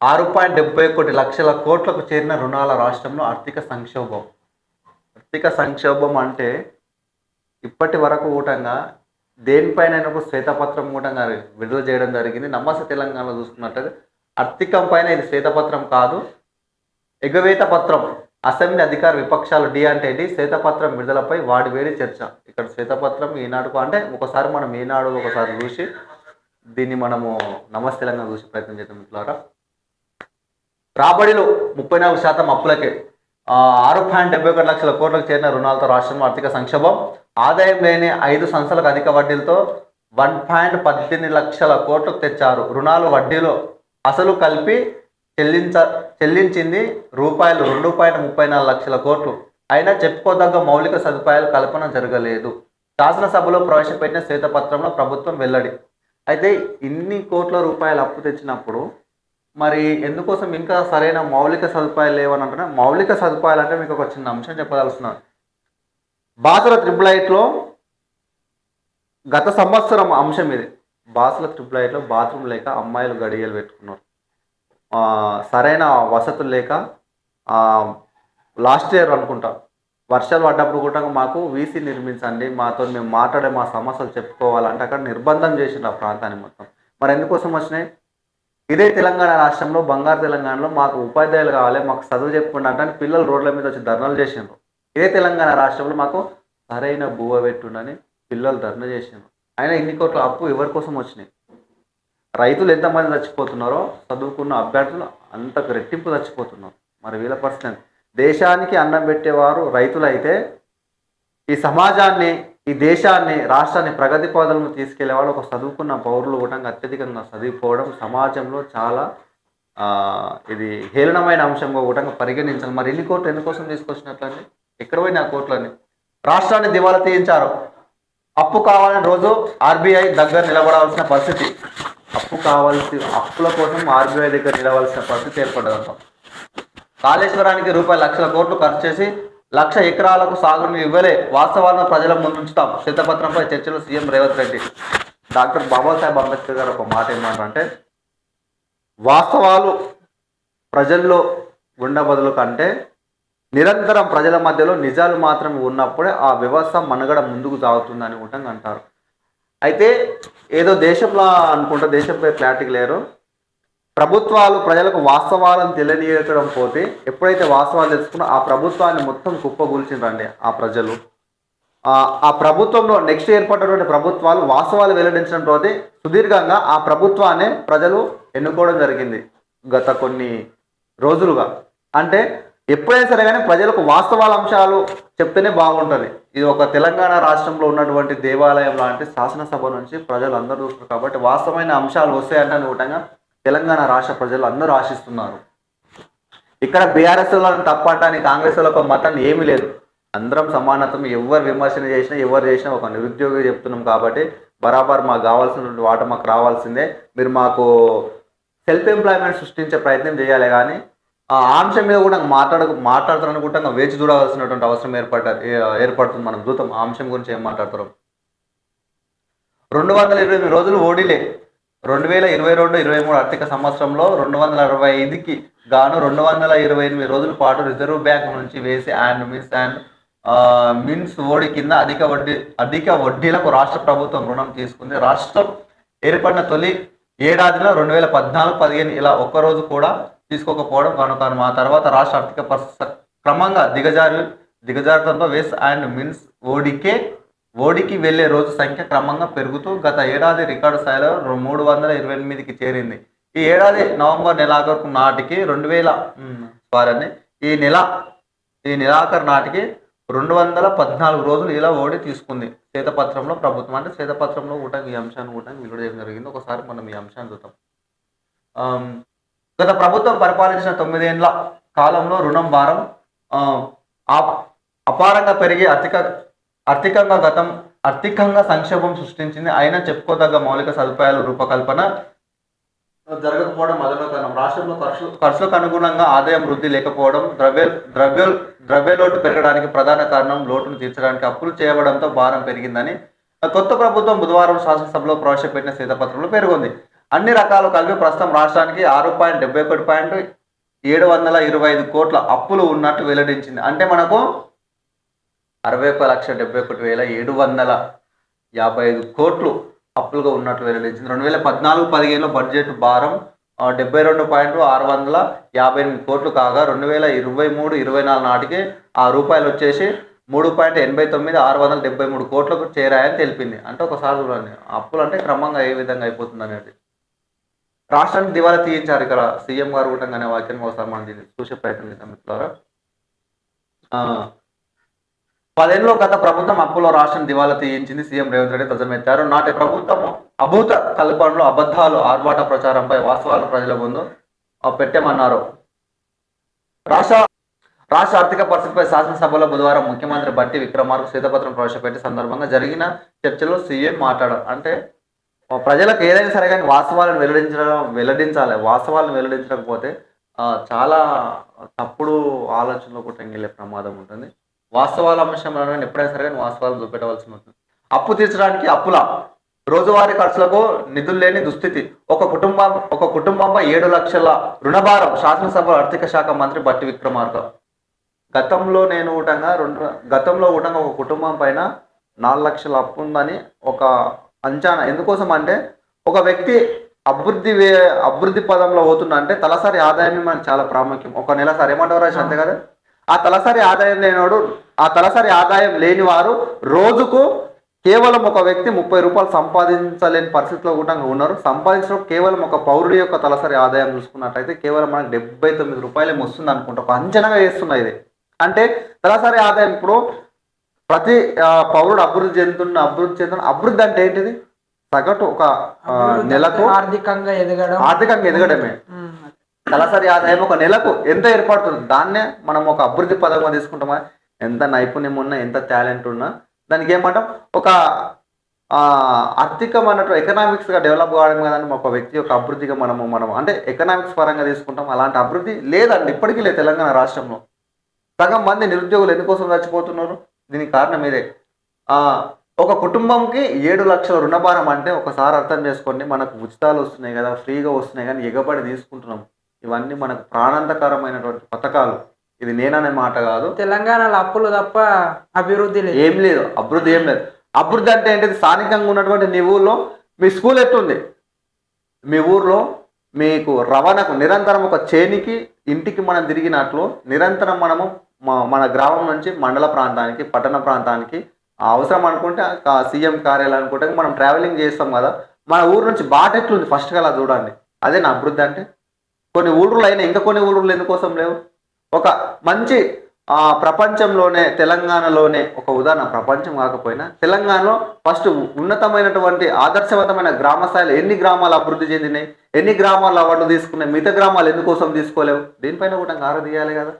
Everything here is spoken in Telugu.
ఆరు పాయింట్ డెబ్బై ఒకటి లక్షల కోట్లకు చేరిన రుణాల రాష్ట్రంలో ఆర్థిక సంక్షోభం. ఆర్థిక సంక్షోభం అంటే ఇప్పటి వరకు కూటంగా దేనిపైన శ్వేతపత్రం కూటంగా విడుదల చేయడం జరిగింది. నమ్మస తెలంగాణలో చూసుకున్నట్లయితే ఆర్థికం పైన ఇది శ్వేతపత్రం కాదు ఎగవేత పత్రం. అసెంబ్లీ అధికార విపక్షాలు డి అంటే డి శ్వేతపత్రం విడుదలపై వాడి వేడి చర్చ. ఇక్కడ శ్వేతపత్రం ఈనాడుకు అంటే ఒకసారి మనం ఈనాడు ఒకసారి చూసి దీన్ని మనము నమస్తే తెలంగాణ చూసి ప్రయత్నం చేద్దాం మిత్రులారా. రాబడిలో ముప్పై నాలుగు శాతం అప్పులకే ఆరు పాయింట్ డెబ్బై ఒకటి లక్షల కోట్లకు చేరిన రుణాలతో రాష్ట్రంలో ఆర్థిక సంక్షోభం. ఆదాయం లేని ఐదు సంస్థలకు అధిక వడ్డీలతో వన్ పాయింట్ పద్దెనిమిది లక్షల కోట్లకు తెచ్చారు. రుణాలు వడ్డీలో అసలు కలిపి చెల్లించ చెల్లించింది రూపాయలు రెండు పాయింట్ ముప్పై నాలుగు లక్షల కోట్లు. అయినా చెప్పుకోదగ్గ మౌలిక సదుపాయాలు కల్పన జరగలేదు. శాసనసభలో ప్రవేశపెట్టిన శ్వేతపత్రంలో ప్రభుత్వం వెల్లడి. అయితే ఇన్ని కోట్ల రూపాయలు అప్పు తెచ్చినప్పుడు మరి ఎందుకోసం ఇంకా సరైన మౌలిక సదుపాయాలు లేవని అంటున్నా మౌలిక సదుపాయాలు అంటే మీకు ఒక చిన్న అంశం చెప్పదలుస్తున్నాను. బాసల ట్రిపుల్ ఐట్లో గత సంవత్సరం అంశం ఇది. బాసల ట్రిపుల్ ఐట్లో బాత్రూమ్ లేక అమ్మాయిలు గడియలు పెట్టుకున్నారు. సరైన వసతులు లేక లాస్ట్ ఇయర్ అనుకుంటా వర్షాలు పడ్డప్పుడు కూడా మాకు వీసీ నిర్మించండి మాతో మేము మాట్లాడే మా సమస్యలు చెప్పుకోవాలంటే అక్కడ నిర్బంధం చేసిండు ఆ ప్రాంతాన్ని మొత్తం. మరి ఎందుకోసం వచ్చినాయి? ఇదే తెలంగాణ రాష్ట్రంలో బంగారు తెలంగాణలో మాకు ఉపాధ్యాయులు కావాలి మాకు చదువు చెప్పుకుంటా అంటే పిల్లలు రోడ్ల మీద వచ్చి ధర్నాలు చేసిండ్రు. ఇదే తెలంగాణ రాష్ట్రంలో మాకు సరైన బువ్వ పెట్టుండని పిల్లలు ధర్నా చేసిండ్రు. అయినా ఇన్ని కోట్ల అప్పు ఎవరి కోసం వచ్చినాయి? రైతులు ఎంతమంది చచ్చిపోతున్నారో చదువుకున్న అభ్యర్థులు అంతకు రెట్టింపు చచ్చిపోతున్నారు. మరి వీళ్ళ పరిస్థితి దేశానికి అన్నం పెట్టేవారు రైతులైతే ఈ సమాజాన్ని ఈ దేశాన్ని రాష్ట్రాన్ని ప్రగతి పదవులను తీసుకెళ్ళే వాళ్ళు ఒక చదువుకున్న పౌరులు కూడా అత్యధికంగా చదివిపోవడం సమాజంలో చాలా ఇది హేళనమైన అంశంగా కూడా పరిగణించాలి. మరి ఎన్ని కోట్లు ఎందుకోసం తీసుకొచ్చినట్లండి? ఎక్కడ పోయిన ఆ కోట్లని రాష్ట్రాన్ని దివాలా తీయించారు. అప్పు కావాలని రోజు ఆర్బీఐ దగ్గర నిలబడాల్సిన పరిస్థితి. అప్పు కావాల్సి అప్పుల కోసం ఆర్బీఐ దగ్గర నిలవాల్సిన పరిస్థితి ఏర్పడ్డదంట. కాళేశ్వరానికి రూపాయలు లక్షల కోట్లు ఖర్చు చేసి లక్ష ఎకరాలకు సాగును ఇవ్వలే వాస్తవాలను ప్రజల ముందుంచుతాం. శ్వేతపత్రంపై చర్చలో సీఎం రేవంత్ రెడ్డి. డాక్టర్ బాబాసాహెబ్ అంబేద్కర్ గారు ఒక మాట ఏమంటారంటే వాస్తవాలు ప్రజల్లో ఉండబదులు కంటే నిరంతరం ప్రజల మధ్యలో నిజాలు మాత్రమే ఉన్నప్పుడే ఆ వ్యవస్థ మనుగడ ముందుకు సాగుతుందని కూడా అంటారు అయితే ఏదో దేశంలో అనుకుంటా దేశంపై క్లారిటీ లేరు. ప్రభుత్వాలు ప్రజలకు వాస్తవాలను తెలియజేయడం పోతే ఎప్పుడైతే వాస్తవాలు తెలుసుకున్నా ఆ ప్రభుత్వాన్ని మొత్తం కుప్పగూల్చిండ్రండి ఆ ప్రజలు. ఆ ప్రభుత్వంలో నెక్స్ట్ ఏర్పడినటువంటి ప్రభుత్వాలు వాస్తవాలు వెల్లడించడం పోతే సుదీర్ఘంగా ఆ ప్రభుత్వాన్ని ప్రజలు ఎన్నుకోవడం జరిగింది గత కొన్ని రోజులుగా. అంటే ఎప్పుడైనా సరే కానీ ప్రజలకు వాస్తవాల అంశాలు చెప్తేనే బాగుంటుంది. ఇది ఒక తెలంగాణ రాష్ట్రంలో ఉన్నటువంటి దేవాలయం లాంటి శాసనసభ నుంచి ప్రజలు అందరూ చూస్తున్నారు కాబట్టి వాస్తవమైన అంశాలు వస్తాయంటే అనుకుంటాగా తెలంగాణ రాష్ట్ర ప్రజలు అందరూ ఆశిస్తున్నారు. ఇక్కడ బీఆర్ఎస్ వాళ్ళని తప్పటానికి కాంగ్రెస్ వాళ్ళకి ఒక మతాన్ని ఏమీ లేదు. అందరం సమానత్వం ఎవరు విమర్శన చేసినా ఎవరు చేసినా ఒక నిరుద్యోగి చెప్తున్నాం కాబట్టి బరాబర్ మాకు కావాల్సినటువంటి వాట మాకు రావాల్సిందే. మీరు మాకు సెల్ఫ్ ఎంప్లాయ్మెంట్ సృష్టించే ప్రయత్నం చేయాలి కానీ ఆ అంశం మీద కూడా మాట్లాడ మాట్లాడుతారనుకుంటే వేచి చూడవలసినటువంటి అవసరం ఏర్పడ ఏర్పడుతుంది మనం. చూద్దాం ఆ అంశం గురించి ఏం మాట్లాడుతారు? రెండు వందల ఇరవై ఎనిమిది రోజులు ఓడిలే. రెండు వేల ఇరవై రెండు ఇరవై మూడు ఆర్థిక సంవత్సరంలో రెండు వందల అరవై ఐదుకి గాను రెండు వందల ఇరవై ఎనిమిది రోజుల పాటు రిజర్వ్ బ్యాంక్ నుంచి వేసి అండ్ మిస్ అండ్ మిన్స్ ఓడి కింద అధిక వడ్డీ అధిక వడ్డీలకు రాష్ట్ర ప్రభుత్వం రుణం తీసుకుంది. రాష్ట్రం ఏర్పడిన తొలి ఏడాదిలో రెండు వేల పద్నాలుగు పదిహేను ఇలా ఒక్కరోజు కూడా తీసుకోకపోవడం కనుక ఆ తర్వాత రాష్ట్ర ఆర్థిక పరిస్థితి క్రమంగా దిగజారు దిగజారడంతో వేస్ అండ్ మిన్స్ ఓడికే ఓడికి వెళ్ళే రోజు సంఖ్య క్రమంగా పెరుగుతూ గత ఏడాది రికార్డు స్థాయిలో మూడు వందల ఇరవై ఎనిమిదికి చేరింది. ఈ ఏడాది నవంబర్ నెలాఖరు నాటికి రెండు వేల సారీ అండి. ఈ నెల ఈ నెలాఖరు నాటికి రెండు వందల పద్నాలుగు రోజులు ఇలా ఓడి తీసుకుంది. శ్వేతపత్రంలో ప్రభుత్వం అంటే శ్వేతపత్రంలో కూడా ఈ అంశాన్ని కూడా వెలువడ జరిగింది. ఒకసారి మనం ఈ అంశాన్ని చూద్దాం. గత ప్రభుత్వం పరిపాలించిన తొమ్మిదేండ్ల కాలంలో రుణం భారం అపారంగా పెరిగి ఆర్థిక ఆర్థికంగా గతం ఆర్థికంగా సంక్షోభం సృష్టించింది. అయినా చెప్పుకోదగ్గ మౌలిక సదుపాయాల రూపకల్పన జరగకపోవడం మొదలు రాష్ట్రంలో ఖర్చు ఖర్చులకు అనుగుణంగా ఆదాయం వృద్ధి లేకపోవడం ద్రవ్య ద్రవ్య ద్రవ్య లోటు పెరగడానికి ప్రధాన కారణం లోటును తీర్చడానికి అప్పులు చేయబడంతో భారం పెరిగిందని కొత్త ప్రభుత్వం బుధవారం శాసనసభలో ప్రవేశపెట్టిన శ్వేతపత్రంలో పేర్కొంది. అన్ని రకాలు కలిపి ప్రస్తుతం రాష్ట్రానికి ఆరు పాయింట్ డెబ్బై ఒకటి పాయింట్ ఏడు వందల ఇరవై ఐదు కోట్ల అప్పులు ఉన్నట్టు వెల్లడించింది. అంటే మనకు అరవై ఒక లక్ష డెబ్బై ఒకటి వేల ఏడు వందల యాభై ఐదు కోట్లు అప్పులుగా ఉన్నట్టు వెల్లడించింది రెండు వేల పద్నాలుగు పదిహేనులో బడ్జెట్ భారం డెబ్బై రెండు పాయింట్ ఆరు వందల యాభై ఎనిమిది కోట్లు కాగా రెండు వేల ఇరవై మూడు ఇరవై నాలుగు నాటికి ఆ రూపాయలు వచ్చేసి మూడు పాయింట్ ఎనభై తొమ్మిది ఆరు వందల డెబ్బై మూడు కోట్లకు చేరాయని తెలిపింది. అంటే ఒకసారి చూడండి అప్పులు అంటే క్రమంగా ఏ విధంగా అయిపోతుంది అనేది. రాష్ట్రానికి దివాలా తీయించారు ఇక్కడ సీఎం గారు కూడా అనే వాక్యాన్ని ఒకసారి మనం చూసే ప్రయత్నం చేద్దాం మిత్రులారా. పదేళ్ళలో గత ప్రభుత్వం అప్పులో రాష్ట్రం దివాలా తీయించింది. సీఎం రేవంత్ రెడ్డి ధ్వజమెత్తారు. నాటి ప్రభుత్వం అభూత కల్పనలు అబద్ధాలు ఆర్భాట ప్రచారంపై వాస్తవాలు ప్రజల ముందు పెట్టామన్నారు. రాష్ట్ర రాష్ట్ర ఆర్థిక పరిస్థితిపై శాసనసభలో బుధవారం ముఖ్యమంత్రి బట్టి విక్రమార్కు శ్వేతపత్రం ప్రవేశపెట్టే సందర్భంగా జరిగిన చర్చలో సీఎం మాట్లాడారు. అంటే ప్రజలకు ఏదైనా సరే కానీ వాస్తవాలను వెల్లడించడం వెల్లడించాలి. వాస్తవాలను వెల్లడించకపోతే చాలా తప్పుడు ఆలోచనలో కూడా వెళ్ళే ప్రమాదం ఉంటుంది. వాస్తవాల అంశంలో ఎప్పుడైనా సరే కానీ వాస్తవాలు చూపెట్టవలసి ఉంటుంది. అప్పు తీర్చడానికి అప్పుల రోజువారీ ఖర్చులకు నిధులు లేని దుస్థితి. ఒక కుటుంబం ఒక కుటుంబంపై ఏడు లక్షల రుణభారం శాసనసభ ఆర్థిక శాఖ మంత్రి బట్టి విక్రమార్క. గతంలో నేను ఊటంగా రెండు గతంలో ఊటంగా ఒక కుటుంబం పైన నాలుగు లక్షల అప్పు ఉందని ఒక అంచనా. ఎందుకోసం అంటే ఒక వ్యక్తి అభివృద్ధి వే అభివృద్ధి పదంలో పోతున్నా అంటే తలసరి ఆదాయం మనకు చాలా ప్రాముఖ్యం. ఒక నెల సరే ఏమంటారు అంతే కదా? ఆ తలసరి ఆదాయం లేనివాడు ఆ తలసరి ఆదాయం లేని వారు రోజుకు కేవలం ఒక వ్యక్తి ముప్పై రూపాయలు సంపాదించలేని పరిస్థితిలో కూడా ఉన్నారు. సంపాదించడం కేవలం ఒక పౌరుడి యొక్క తలసరి ఆదాయం చూసుకున్నట్టయితే కేవలం మనకు డెబ్బై తొమ్మిది రూపాయలు వస్తుంది అనుకుంటా ఒక అంచనాగా వేస్తున్నా ఇది. అంటే తలసరి ఆదాయం ఇప్పుడు ప్రతి పౌరుడు అభివృద్ధి చెందుతున్న అభివృద్ధి చెందుతున్న అభివృద్ధి అంటే ఏంటిది? సగటు ఒక నెలకు ఆర్థికంగా ఎదగడం. ఆర్థికంగా ఎదగడమే. తలసరి ఆదాయం ఒక నెలకు ఎంత ఏర్పడుతుంది? దాన్నే మనం ఒక అభివృద్ధి పథకం తీసుకుంటామా? ఎంత నైపుణ్యం ఉన్నా ఎంత టాలెంట్ ఉన్నా దానికి ఏమంటాం ఒక ఆ, ఎకనామిక్స్గా డెవలప్ కావడం కదండి. ఒక వ్యక్తి యొక్క అభివృద్ధిగా మనము మనం అంటే ఎకనామిక్స్ పరంగా తీసుకుంటాం. అలాంటి అభివృద్ధి లేదండి. ఇప్పటికీ లేదు తెలంగాణ రాష్ట్రంలో. సగం మంది నిరుద్యోగులు ఎందుకోసం చచ్చిపోతున్నారు? దీనికి కారణం ఇదే. ఒక కుటుంబంకి ఏడు లక్షల రుణభారం అంటే ఒకసారి అర్థం చేసుకోండి. మనకు ఉచితాలు వస్తున్నాయి కదా ఫ్రీగా వస్తున్నాయి కానీ ఎగబడి తీసుకుంటున్నాం. ఇవన్నీ మనకు ప్రాణాంతకరమైనటువంటి పథకాలు. ఇది నేననే మాట కాదు. తెలంగాణలో అప్పులు తప్ప అభివృద్ధి లేదు. ఏం లేదు అభివృద్ధి ఏం లేదు. అభివృద్ధి అంటే ఏంటిది? స్థానికంగా ఉన్నటువంటి నీ ఊర్లో మీ స్కూల్ ఎట్లుంది మీ ఊర్లో మీకు రవాణాకు నిరంతరం ఒక చేనికి ఇంటికి మనం తిరిగినట్లు నిరంతరం మనము మ- మన గ్రామం నుంచి మండల ప్రాంతానికి పట్టణ ప్రాంతానికి ఆ అవసరం అనుకుంటే సీఎం కార్యాలయం అనుకుంటే మనం ట్రావెలింగ్ చేస్తాం కదా. మన ఊరు నుంచి బాట ఎట్లుంది? ఫస్ట్ అలా చూడండి. అదే నా అభివృద్ధి అంటే. కొన్ని ఊళ్ళు అయినా ఇంకా కొన్ని ఊళ్ళు ఎందుకోసం లేవు? ఒక మంచి ప్రపంచంలోనే తెలంగాణలోనే ఒక ఉదాహరణ. ప్రపంచం కాకపోయినా తెలంగాణలో ఫస్ట్ ఉన్నతమైనటువంటి ఆదర్శవంతమైన గ్రామ స్థాయిలో ఎన్ని గ్రామాలు అభివృద్ధి చెందినాయి? ఎన్ని గ్రామాలు అవార్డు తీసుకున్నాయి? మిగతా గ్రామాలు ఎందుకోసం తీసుకోలేవు? దీనిపైన కూడా ఆరా తీయాలి కదా.